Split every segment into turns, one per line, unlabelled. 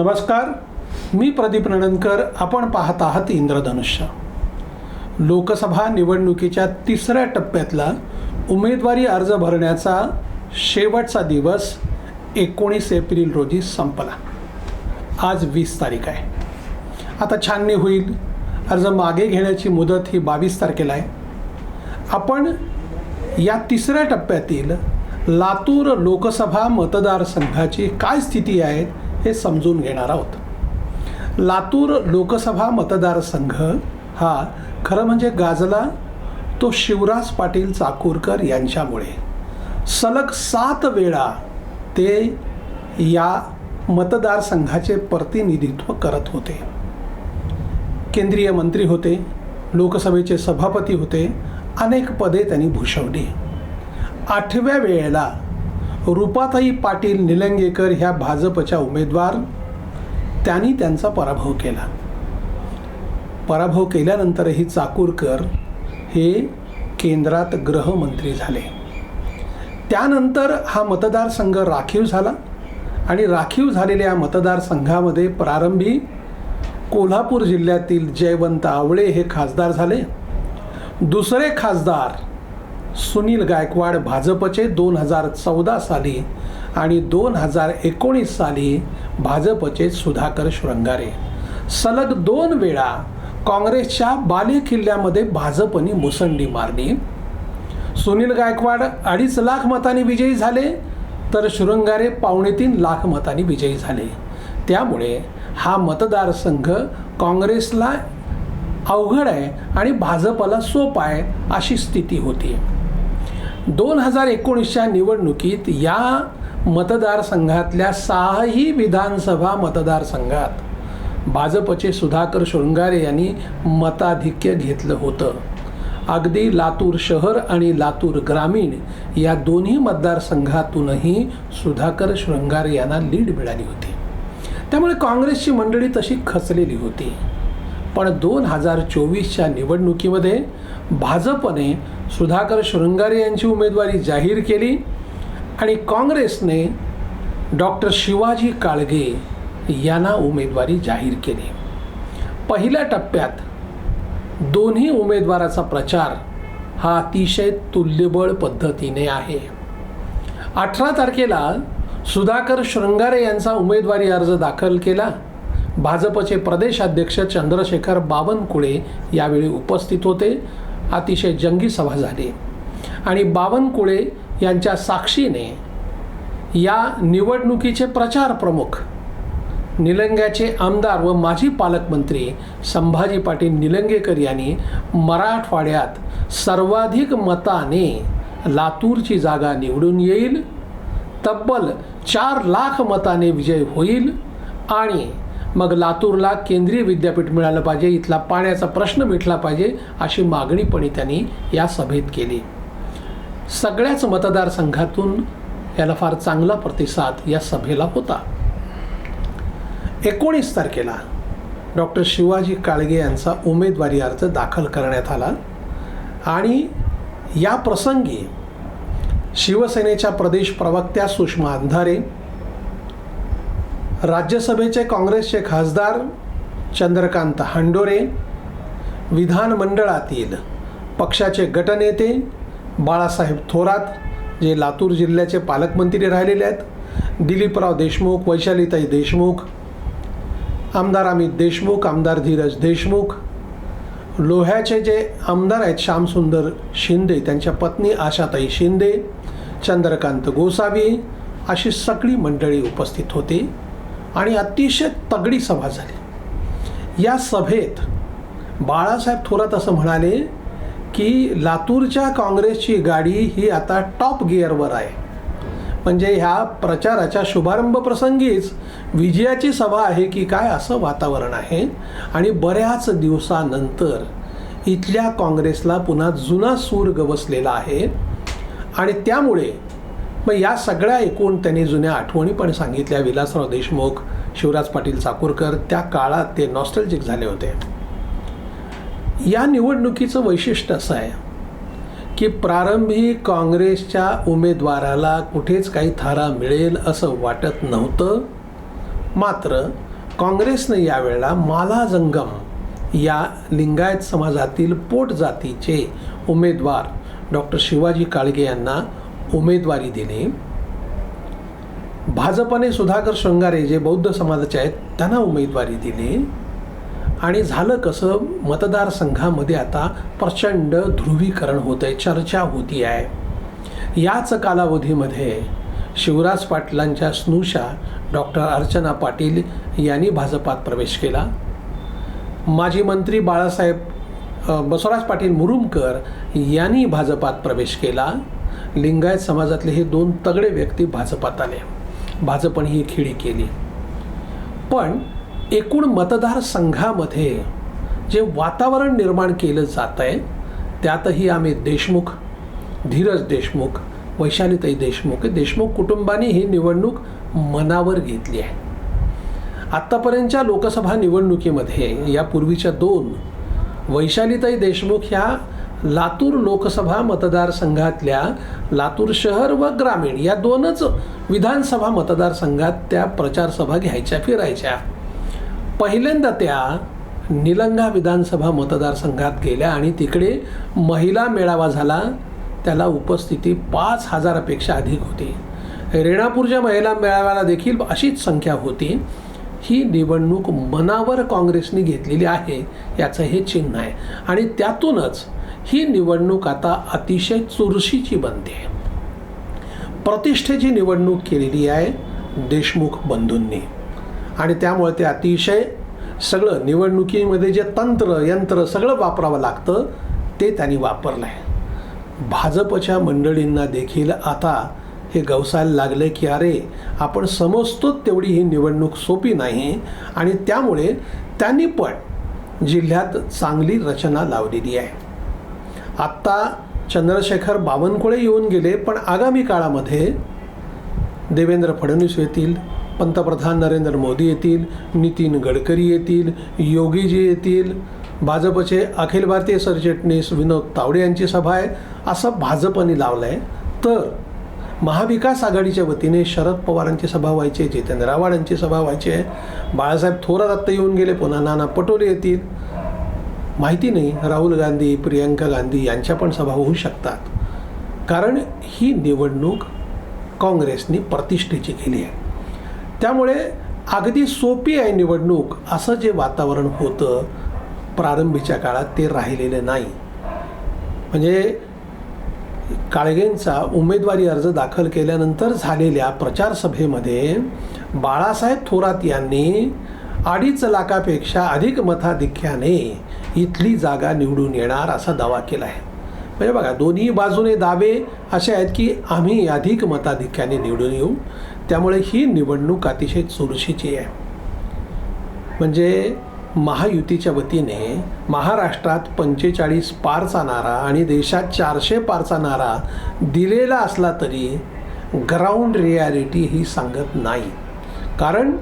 नमस्कार मी प्रदीप नणनकर आपण पाहत आहात इंद्रधनुष्य. लोकसभा निवडणुकीच्या तिसऱ्या टप्प्यातला उमेदवारी अर्ज भरण्याचा शेवटचा दिवस एकोणीस एप्रिल रोजी संपला. आज वीस तारीख आहे. आता छाननी होईल. अर्ज मागे घेण्याची मुदत ही बावीस तारखेला आहे. आपण या तिसऱ्या टप्प्यातील लातूर लोकसभा मतदारसंघाची काय स्थिती आहे हे समजून घेणार आहोत. लातूर लोकसभा मतदारसंघ हा खरं म्हणजे गाजला तो शिवराज पाटील चाकूरकर यांच्यामुळे. सलग सात वेळा ते या मतदारसंघाचे प्रतिनिधित्व करत होते. केंद्रीय मंत्री होते लोकसभेचे सभापती होते अनेक पदे त्यांनी भूषवली. आठव्या वेळेला रुपाताई पाटील निलंगेकर ह्या भाजपच्या उमेदवार. त्यांनी त्यांचा पराभव केला. पराभव केल्यानंतरही चाकूरकर हे केंद्रात गृहमंत्री झाले. त्यानंतर हा मतदारसंघ राखीव झाला आणि राखीव झालेल्या मतदारसंघामध्ये प्रारंभी कोल्हापूर जिल्ह्यातील जयवंत आवळे हे खासदार झाले. दुसरे खासदार सुनील गायकवाड भाजपचे दोन हजार चौदा साली आणि दोन हजार एकोणीस साली भाजपचे सुधाकर शृंगारे. सलग दोन वेळा काँग्रेसच्या बाले किल्ल्यामध्ये मुसंडी मारली. सुनील गायकवाड अडीच लाख मतांनी विजयी झाले तर शृंगारे पावणे तीन लाख मतांनी विजयी झाले. त्यामुळे हा मतदारसंघ काँग्रेसला अवघड आहे आणि भाजपला सोपा आहे अशी स्थिती होती. दोन हजार एकोणीसच्या निवडणुकीत या मतदारसंघातल्या सहाही विधानसभा मतदारसंघात भाजपचे सुधाकर शृंगारे यांनी मताधिक्य घेतलं होतं. अगदी लातूर शहर आणि लातूर ग्रामीण या दोन्ही मतदारसंघातूनही सुधाकर शृंगारे यांना लीड मिळाली होती. त्यामुळे काँग्रेसची मंडळी तशी खचलेली होती. पण दोन हजार चोवीसच्या निवडणुकीमध्ये भाजपने सुधाकर शृंगारे यांची उमेदवारी जाहीर केली आणि काँग्रेसने डॉक्टर शिवाजी काळगे यांना उमेदवारी जाहीर केली. पहिल्या टप्प्यात दोन्ही उमेदवाराचा प्रचार हा अतिशय तुल्यबळ पद्धतीने आहे. अठरा तारखेला सुधाकर शृंगारे यांचा उमेदवारी अर्ज दाखल केला. भाजपचे प्रदेशाध्यक्ष चंद्रशेखर बावनकुळे यावेळी उपस्थित होते. अतिशय जंगी सभा झाली. आणि बावनकुळे यांच्या साक्षीने या निवडणुकीचे प्रचार प्रमुख निलंग्याचे आमदार व माजी पालकमंत्री संभाजी पाटील निलंगेकर यांनी मराठवाड्यात सर्वाधिक मताने लातूरची जागा निवडून येईल. तब्बल चार लाख मताने विजय होईल. आणि मग लातूरला केंद्रीय विद्यापीठ मिळालं पाहिजे इथला पाण्याचा प्रश्न मिटला पाहिजे अशी मागणी पण त्यांनी या सभेत केली. सगळ्याच मतदारसंघातून याला फार चांगला प्रतिसाद या सभेला होता. एकोणीस तारखेला डॉक्टर शिवाजी काळगे यांचा उमेदवारी अर्ज दाखल करण्यात आला आणि या प्रसंगी शिवसेनेच्या प्रदेश प्रवक्त्या सुषमा अंधारे राज्यसभेचे काँग्रेसचे खासदार चंद्रकांत हांडोरे विधानमंडळातील पक्षाचे गटनेते बाळासाहेब थोरात जे लातूर जिल्ह्याचे पालकमंत्री राहिलेले आहेत. दिलीपराव देशमुख वैशालीताई देशमुख आमदार अमित देशमुख आमदार धीरज देशमुख लोह्याचे जे आमदार आहेत श्यामसुंदर शिंदे त्यांच्या पत्नी आशाताई शिंदे चंद्रकांत गोसावी अशी सगळी मंडळी उपस्थित होती. आणि अतिशय तगडी सभा झाली. या सभेत बाळासाहेब थोरात असं म्हणाले की लातूरच्या काँग्रेसची गाडी ही आता टॉप गिअरवर आहे. म्हणजे ह्या प्रचाराच्या शुभारंभ प्रसंगीच विजयाची सभा आहे की काय असं वातावरण आहे. आणि बऱ्याच दिवसानंतर इथल्या काँग्रेसला पुन्हा जुना सूर गवसलेला आहे. आणि त्यामुळे मग या सगळ्या एकूण त्यांनी जुन्या आठवणी पण सांगितल्या. विलासराव देशमुख शिवराज पाटील चाकूरकर त्या काळात ते नॉस्टॅल्जिक झाले होते. या निवडणुकीचं वैशिष्ट्य असं आहे की प्रारंभी काँग्रेसच्या उमेदवाराला कुठेच काही थारा मिळेल असं वाटत नव्हतं. मात्र काँग्रेसनं यावेळेला माला जंगम या लिंगायत समाजातील पोट जातीचे उमेदवार डॉक्टर शिवाजी काळगे यांना उमेदवारी दिली भाजपने सुधाकर शृंगारे जे बौद्ध समाजाचे आहेत त्यांना उमेदवारी दिली आणि झालं कसं मतदारसंघामध्ये आता प्रचंड ध्रुवीकरण होतं आहे चर्चा होती आहे याच कालावधीमध्ये शिवराज पाटलांच्या स्नुषा डॉक्टर अर्चना पाटील यांनी भाजपात प्रवेश केला. माजी मंत्री बाळासाहेब बसवराज पाटील मुरुमकर यांनी भाजपात प्रवेश केला. लिंगायत समाजातले हे दोन तगडे व्यक्ती भाजपात आले भाजपने ही खेळी केली. पण एकूण मतदारसंघामध्ये जे वातावरण निर्माण केलं जात आहे त्यातही आम्ही देशमुख धीरज देशमुख वैशालीताई देशमुख देशमुख कुटुंबाने ही निवडणूक मनावर घेतली आहे. आत्तापर्यंतच्या लोकसभा निवडणुकीमध्ये यापूर्वीच्या दोन वैशालीताई देशमुख ह्या लातूर लोकसभा मतदारसंघातल्या लातूर शहर व ग्रामीण या दोनच विधानसभा मतदारसंघात त्या प्रचारसभा घ्यायच्या फिरायच्या. पहिल्यांदा त्या निलंगा विधानसभा मतदारसंघात गेल्या आणि तिकडे महिला मेळावा झाला. त्याला उपस्थिती पाच हजारापेक्षा अधिक होती. रेणापूरच्या महिला मेळाव्याला देखील अशीच संख्या होती. ही निवडणूक मनावर काँग्रेसने घेतलेली आहे याचं हे चिन्ह आहे. आणि त्यातूनच ही निवडणूक आता अतिशय चुरशीची बनते. प्रतिष्ठेची निवडणूक केलेली आहे देशमुख बंधूंनी. आणि त्यामुळे ते अतिशय सगळं निवडणुकीमध्ये जे तंत्र यंत्र सगळं वापरावं लागतं ते त्यांनी वापरलं आहे भाजपच्या मंडळींना देखील आता हे गवसायला लागलं की अरे आपण समजतो तेवढी ही निवडणूक सोपी नाही. आणि त्यामुळे त्यांनी पण जिल्ह्यात चांगली रचना लावलेली आहे. आत्ता चंद्रशेखर बावनकुळे येऊन गेले पण आगामी काळामध्ये देवेंद्र फडणवीस येतील पंतप्रधान नरेंद्र मोदी येतील नितीन गडकरी येतील योगीजी येतील भाजपचे अखिल भारतीय सरचिटणीस विनोद तावडे यांची सभा आहे असं भाजपने लावलं आहे तर महाविकास आघाडीच्या वतीने शरद पवारांची सभा व्हायची आहे जितेंद्र आव्हाड यांची सभा व्हायची आहे. बाळासाहेब थोरात आत्ता येऊन गेले पुन्हा नाना पटोले येतील. माहिती नाही राहुल गांधी प्रियंका गांधी यांच्या पण सभा होऊ शकतात. कारण ही निवडणूक काँग्रेसने प्रतिष्ठेची केली आहे. त्यामुळे अगदी सोपी आहे निवडणूक. असं जे वातावरण होतं प्रारंभीच्या काळात ते राहिलेलं नाही. म्हणजे काळगेंचा उमेदवारी अर्ज दाखल केल्यानंतर झालेल्या प्रचारसभेमध्ये बाळासाहेब थोरात यांनी अडीच लाखापेक्षा अधिक मताधिक्याने इथली जागा निवडून येणार असा दावा केला आहे म्हणजे बघा दोन्ही बाजूने दावे असे आहेत की आम्ही अधिक मताधिक्याने निवडून येऊ. त्यामुळे ही निवडणूक अतिशय चुरशीची आहे. म्हणजे महायुतीच्या वतीने महाराष्ट्रात पंचेचाळीस पारचा नारा आणि देशात चारशे पारचा नारा दिलेला असला तरी ग्राउंड रियालिटी ही सांगत नाही. कारण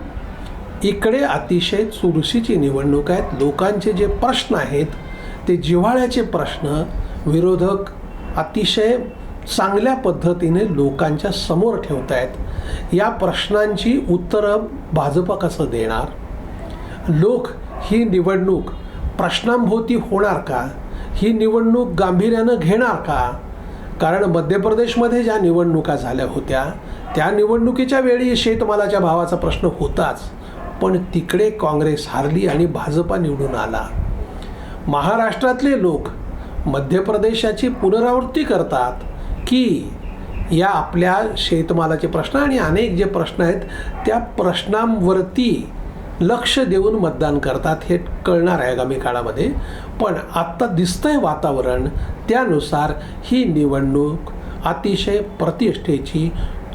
इकडे अतिशय चुरशीची निवडणूक आहेत. लोकांचे जे प्रश्न आहेत ते जिव्हाळ्याचे प्रश्न विरोधक अतिशय चांगल्या पद्धतीने लोकांच्या समोर ठेवत आहेत. या प्रश्नांची उत्तरं भाजप कसं देणार? लोक ही निवडणूक प्रश्नांभोवती होणार का? ही निवडणूक गांभीर्यानं घेणार का? कारण मध्य प्रदेशमध्ये ज्या निवडणुका झाल्या होत्या त्या निवडणुकीच्या वेळी शेतमालाच्या भावाचा प्रश्न होताच. पण तिकडे काँग्रेस हारली आणि भाजपा निवडून आला. महाराष्ट्रातले लोक मध्य प्रदेशाची पुनरावृत्ती करतात की या आपल्या शेतमालाचे प्रश्न आणि अनेक जे प्रश्न आहेत त्या प्रश्नांवरती लक्ष देऊन मतदान करतात हे कळणार आहे आगामी काळामध्ये. पण आत्ता दिसतंय वातावरण त्यानुसार ही निवडणूक अतिशय प्रतिष्ठेची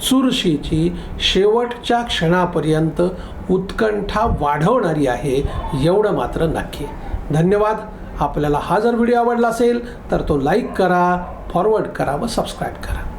चुरशीची शेवटच्या क्षणापर्यंत उत्कंठा वाढवणारी आहे एवढं मात्र नक्की. धन्यवाद. आपल्याला हा जर व्हिडिओ आवडला असेल तर तो लाईक करा फॉरवर्ड करा व सबस्क्राईब करा.